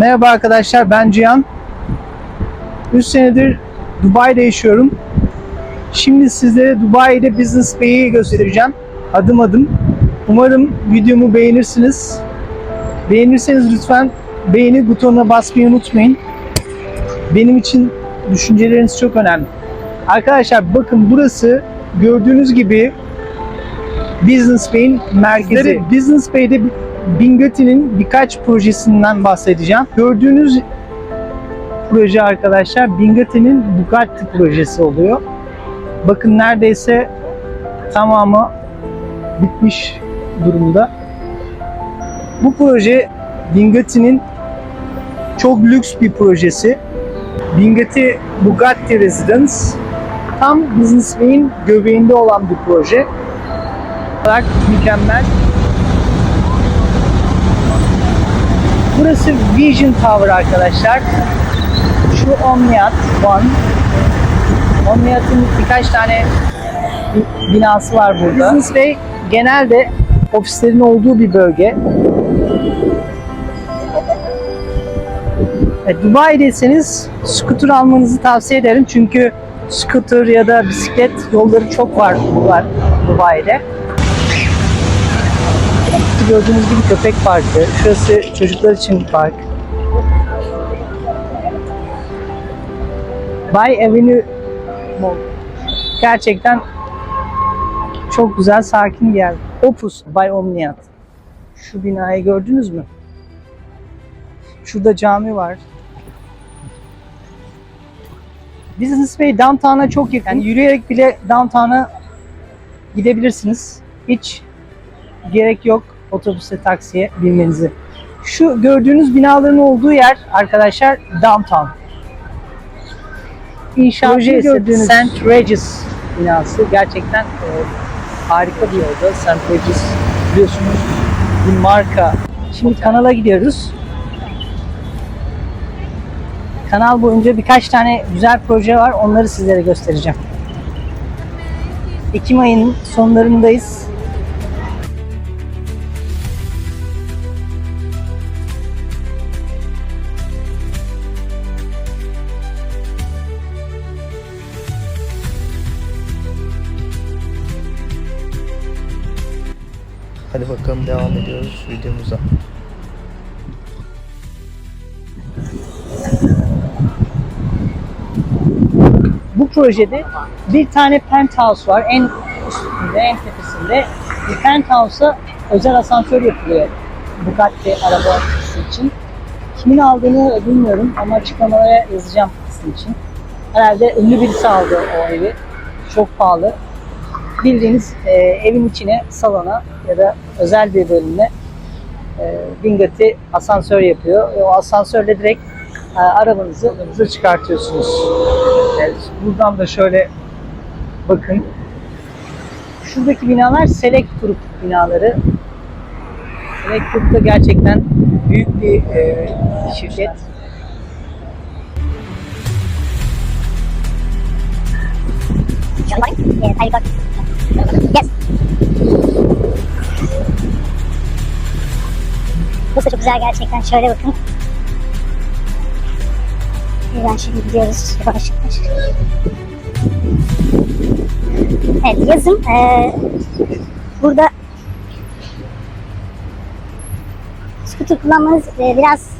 Merhaba arkadaşlar ben Cihan. 3 senedir Dubai'de yaşıyorum. Şimdi sizlere Dubai'de Business Bay'i göstereceğim. Adım adım. Umarım videomu beğenirsiniz. Beğenirseniz lütfen beğeni butonuna basmayı unutmayın. Benim için düşünceleriniz çok önemli. Arkadaşlar bakın burası gördüğünüz gibi Business Bay'in merkezi. Business Bay'de Bingati'nin birkaç projesinden bahsedeceğim. Gördüğünüz proje arkadaşlar Bingati'nin Bugatti projesi oluyor. Bakın neredeyse tamamı bitmiş durumda. Bu proje Bingatti'nin çok lüks bir projesi. Bingatti Bugatti Residence tam Business Bay'in göbeğinde olan bir proje. Olarak mükemmel. Burası Vision Tower arkadaşlar. Şu Omniat One. Omniat'ın birkaç tane bi- binası var burada. Business Bay genelde ofislerin olduğu bir bölge. E, Dubai'deyseniz scooter almanızı tavsiye ederim çünkü scooter ya da bisiklet yolları çok var Dubai'de. Gördüğünüz gibi köpek parkı. Şurası çocuklar için park. Bay Avenue Mall. Gerçekten çok güzel, sakin bir yer. Opus Bay Omniat. Şu binayı gördünüz mü? Şurada cami var. Business Bay downtown'a çok yakın. Yani yürüyerek bile downtown'a gidebilirsiniz. Hiç gerek yok otobüse, taksiye binmenizi. Şu gördüğünüz binaların olduğu yer arkadaşlar downtown. İnşaatı gördüğünüz St. Regis binası gerçekten e, harika bir yolda. St. Regis biliyorsunuz bir marka. Şimdi kanala gidiyoruz. Kanal boyunca birkaç tane güzel proje var. Onları sizlere göstereceğim. Ekim ayının sonlarındayız. Bakalım devam ediyoruz videomuza. Bu projede bir tane penthouse var. En üstünde, en tepesinde. Bir penthouse'a özel asansör yapılıyor. Bugatti arabası için. Kimin aldığını bilmiyorum ama açıklamalara yazacağım sizin için. Herhalde ünlü birisi aldı o evi. Çok pahalı. Bildiğiniz e, evin içine, salona ya da özel bir bölümüne e, Bugatti asansör yapıyor. Ve o asansörle direkt e, arabanızı hızlı çıkartıyorsunuz. Evet, buradan da şöyle bakın. Şuradaki binalar Select Group binaları. Select Group da gerçekten büyük bir e, şirket. Yes. Burası çok güzel gerçekten. Şöyle bakın. Buradan şimdi gidiyoruz. Yavaş yavaş. Evet yazın eee burada scooter kullanmanız eee, biraz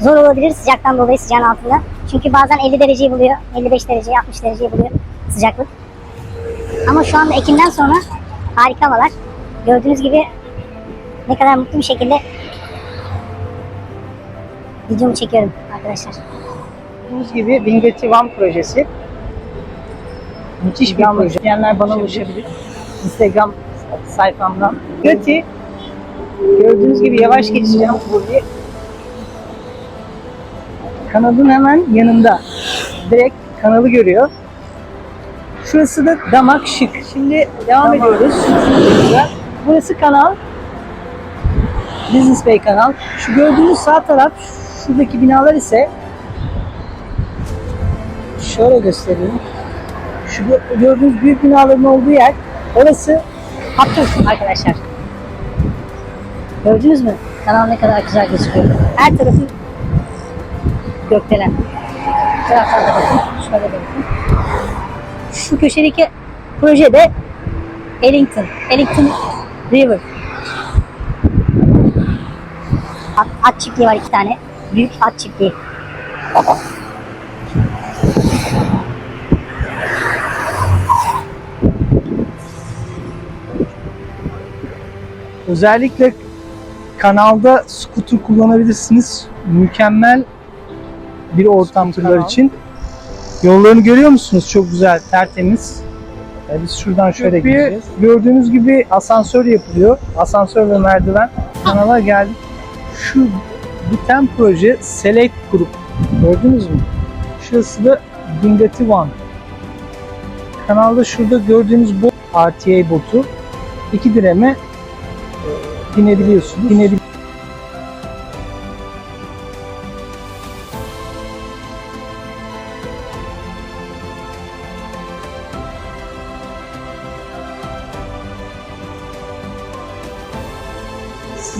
zor olabilir sıcaktan dolayı sıcağın altında. Çünkü bazen 50 dereceyi buluyor, 55 dereceyi, 60 dereceyi buluyor sıcaklık. Ama şu anda Ekim'den sonra harika havalar. Gördüğünüz gibi ne kadar mutlu bir şekilde videomu çekiyorum arkadaşlar. Gördüğünüz gibi Bingati One projesi. Müthiş bir proje. İsteyenler bana ulaşabilir. Instagram sayfamdan. Bingati gördüğünüz gibi yavaş geçeceğim burayı. Kanalın hemen yanında. Direkt kanalı görüyor. Şurası da damak şık. Şimdi devam ediyoruz. Burası kanal. Business Bay kanal. Şu gördüğünüz sağ taraf şuradaki binalar ise şöyle göstereyim. Şu gö- gördüğünüz büyük binaların olduğu yer orası Hattır arkadaşlar. Gördünüz mü? Kanal ne kadar güzel gözüküyor. Her tarafı gökdelen. Bu taraftan da bakın. Şöyle de bakın. Şu köşedeki projede Ellington. Ellington River. At, at çiftliği var iki tane. Büyük at çiftliği. Özellikle kanalda scooter kullanabilirsiniz. Mükemmel bir ortam turlar için. Yollarını görüyor musunuz? Çok güzel, tertemiz. Ee, Biz şuradan şöyle Köprüyü gideceğiz. Gördüğünüz gibi asansör yapılıyor. Asansör ve merdiven. Kanala geldik. Şu biten proje Select Group. Gördünüz mü? Şurası da Bingati One. Kanalda şurada gördüğünüz bot RTA botu. iki direme e, binebiliyorsunuz.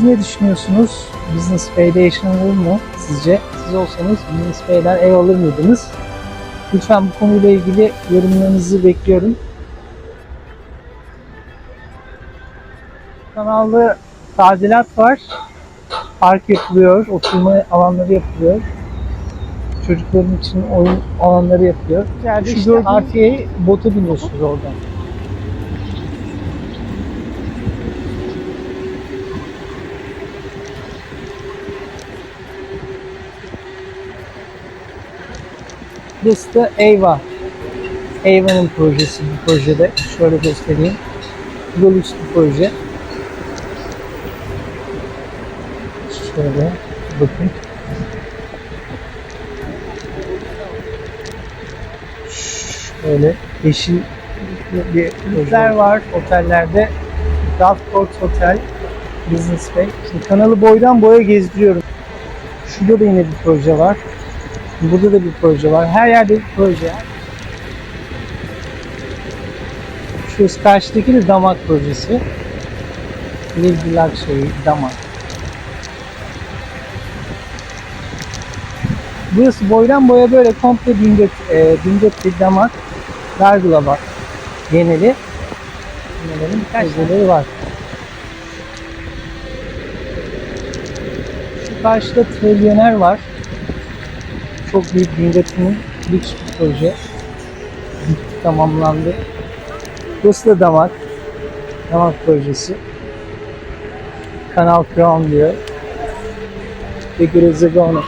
Siz ne düşünüyorsunuz? Business Pay'de yaşanılır mı sizce? Siz olsanız Business Pay'den ev alır mıydınız? Lütfen bu konuyla ilgili yorumlarınızı bekliyorum. Kanalda tadilat var. Park yapılıyor, oturma alanları yapılıyor. Çocukların için oyun alanları yapılıyor. Yani Şu işte RTA bota biniyorsunuz oradan. Burası da Eyva. Eyva'nın projesi bu projede. Şöyle göstereyim. Yol üstü proje. Şöyle bakın. Şöyle yeşil bir projeler var otellerde. Gulfport Hotel, Business Bay. Şimdi kanalı boydan boya gezdiriyorum. Şurada da yine bir proje var. Burada da bir proje var. Her yerde bir proje. Şu karşıdaki de damak projesi. The Luxury damak. Burası boydan boya böyle komple Dingot, e, Dingot bir damak. Gargula var. Geneli. Genelin birkaç projeleri var. Şu karşıda trilyoner var. Çok büyük Dingo'nun lüks bir proje. Tamamlandı. Burası da damak. Damak projesi. Kanal Crown diyor. Ve Grezegona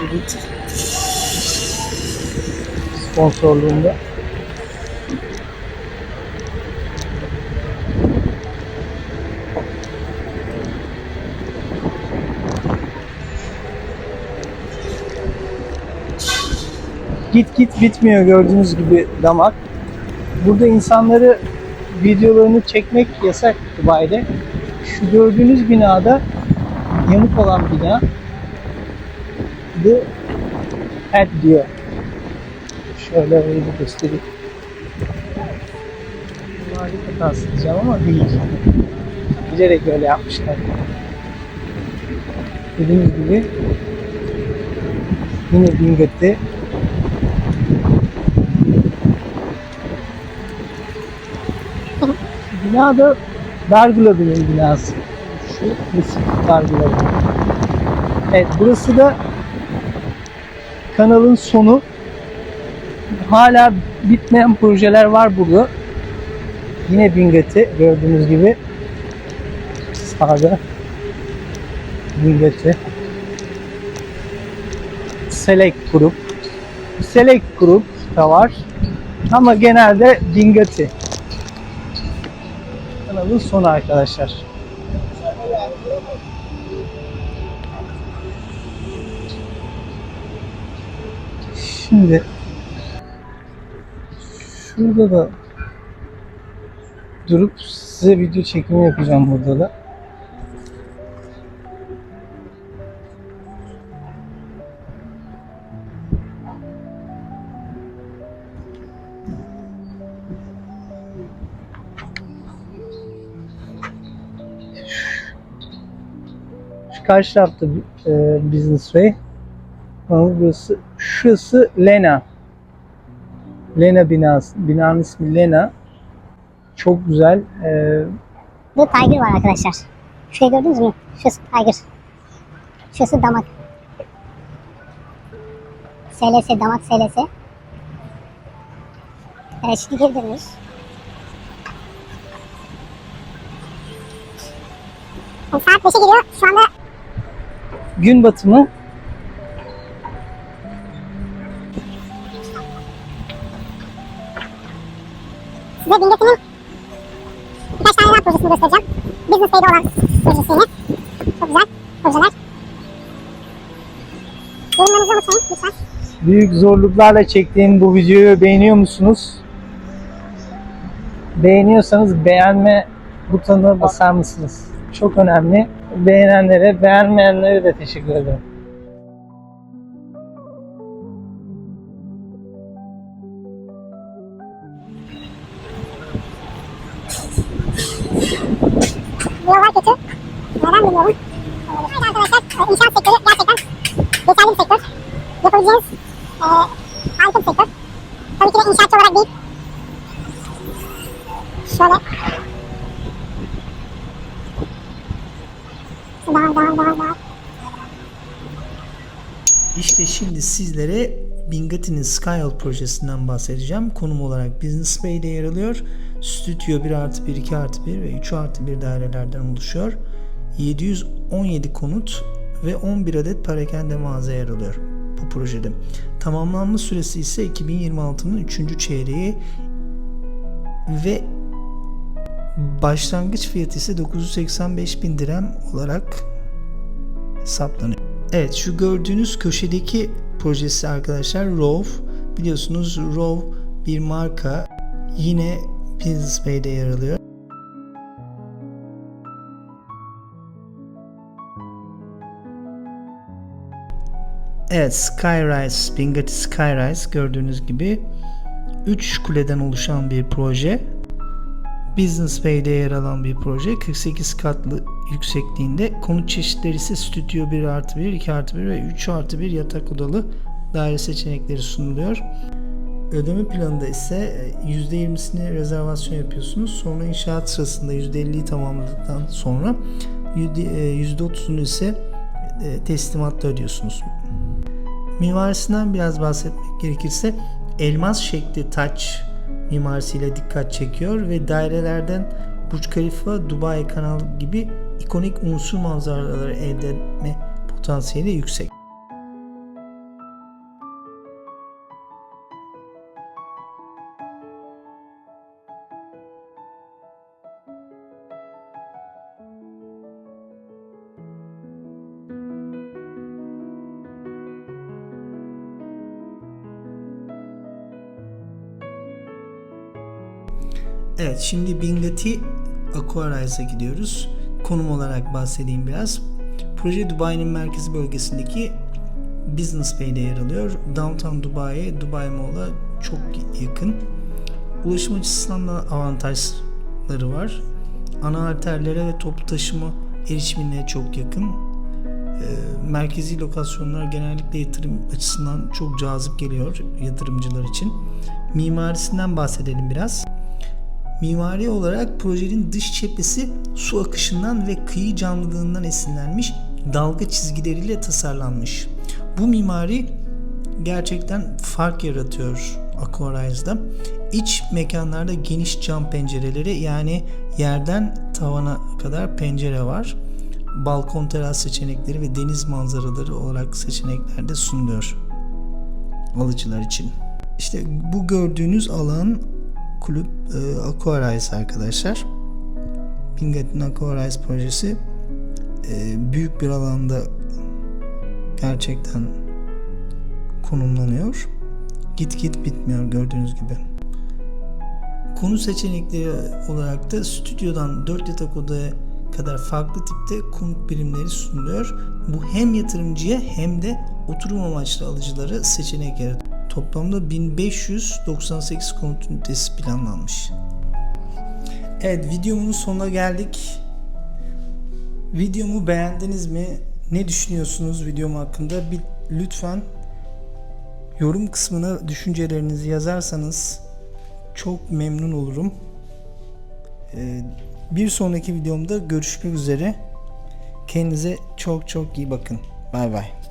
sponsorluğunda. Git git bitmiyor gördüğünüz gibi damak. Burada insanları videolarını çekmek yasak Dubai'de. Şu gördüğünüz binada yamuk olan bina The Head diyor. Şöyle orayı da göstereyim. Mali hatası diyeceğim ama değil. Bilerek öyle yapmışlar. Dediğimiz gibi yine Bingöt'te Bina da Darguladı'nın binası. Şu klasik Darguladı. Evet burası da kanalın sonu. Hala bitmeyen projeler var burada. Yine Bingöt'ü gördüğünüz gibi sağda Bingöt'ü Select Group Select Group da var ama genelde Bingöt'ü kanalın sonu arkadaşlar. Şimdi şurada da durup size video çekimi yapacağım burada da. Karşı tarafta e, Business Way. Ama burası şurası Lena. Lena binası. Binanın ismi Lena. Çok güzel. E, Bu Tiger var arkadaşlar. Şurayı gördünüz mü? Şurası Tiger. Şurası damak. SLS damak SLS. Evet şimdi geri. Saat 5'e geliyor. Şu anda gün batımı size Bingöt'ün birkaç tane daha projesini göstereceğim. Business Day'de olan projesini. Çok güzel projeler. Yorumlarınızı unutmayın lütfen. büyük zorluklarla çektiğim bu videoyu beğeniyor musunuz? Beğeniyorsanız beğenme butonuna basar mısınız? Çok önemli. Beğenenlere, beğenmeyenlere de teşekkür ederim. Yollar kötü. Neden bilmiyorum. Haydi arkadaşlar e, inşaat sektörü gerçekten geçerli bir sektör. Yapabileceğiniz e, harika bir sektör. Tabii ki de inşaatçı olarak değil. Şöyle. Daha daha daha daha. İşte şimdi sizlere Bingati'nin Skyhold projesinden bahsedeceğim. Konum olarak Business Bay'de yer alıyor. Stüdyo 1 artı 1, 2 artı 1 ve 3 artı 1 dairelerden oluşuyor. 717 konut ve 11 adet parakende mağaza yer alıyor bu projede. Tamamlanma süresi ise 2026'nın 3. çeyreği ve başlangıç fiyatı ise 985 bin dirhem olarak hesaplanıyor. Evet şu gördüğünüz köşedeki projesi arkadaşlar Rove. Biliyorsunuz Rove bir marka. Yine Business Bay'de yer alıyor. Evet Skyrise, Bingati Skyrise gördüğünüz gibi 3 kuleden oluşan bir proje. Business Bay'de yer alan bir proje. 48 katlı yüksekliğinde. Konut çeşitleri ise stüdyo 1 artı 1, 2 artı 1 ve 3 artı 1 yatak odalı daire seçenekleri sunuluyor. Ödeme planında ise %20'sini rezervasyon yapıyorsunuz. Sonra inşaat sırasında %50'yi tamamladıktan sonra %30'unu ise e, teslimatta ödüyorsunuz. Mimarisinden biraz bahsetmek gerekirse elmas şekli taç mimarisiyle dikkat çekiyor ve dairelerden Burj Khalifa, Dubai Kanal gibi ikonik unsur manzaraları elde etme potansiyeli yüksek. Evet şimdi Bingati Aquarize'a gidiyoruz. Konum olarak bahsedeyim biraz. Proje Dubai'nin merkezi bölgesindeki Business Bay'de yer alıyor. Downtown Dubai'ye, Dubai Mall'a çok yakın. Ulaşım açısından da avantajları var. Ana arterlere ve toplu taşıma erişimine çok yakın. Ee, merkezi lokasyonlar genellikle yatırım açısından çok cazip geliyor yatırımcılar için. Mimarisinden bahsedelim biraz. Mimari olarak projenin dış cephesi su akışından ve kıyı canlılığından esinlenmiş dalga çizgileriyle tasarlanmış. Bu mimari gerçekten fark yaratıyor Aquarize'da. İç mekanlarda geniş cam pencereleri yani yerden tavana kadar pencere var. Balkon teras seçenekleri ve deniz manzaraları olarak seçenekler de sunuluyor alıcılar için. İşte bu gördüğünüz alan kulüp e, Aquarize arkadaşlar. Bingati'nin Aquarize projesi e, büyük bir alanda gerçekten konumlanıyor. Git git bitmiyor gördüğünüz gibi. Konu seçenekleri olarak da stüdyodan 4 yatak odaya kadar farklı tipte konut birimleri sunuluyor. Bu hem yatırımcıya hem de oturum amaçlı alıcılara seçenek yaratıyor. Toplamda 1598 konut ünitesi planlanmış. Evet videomun sonuna geldik. Videomu beğendiniz mi? Ne düşünüyorsunuz videom hakkında? Bir, lütfen yorum kısmına düşüncelerinizi yazarsanız çok memnun olurum. Ee, bir sonraki videomda görüşmek üzere. Kendinize çok çok iyi bakın. Bay bay.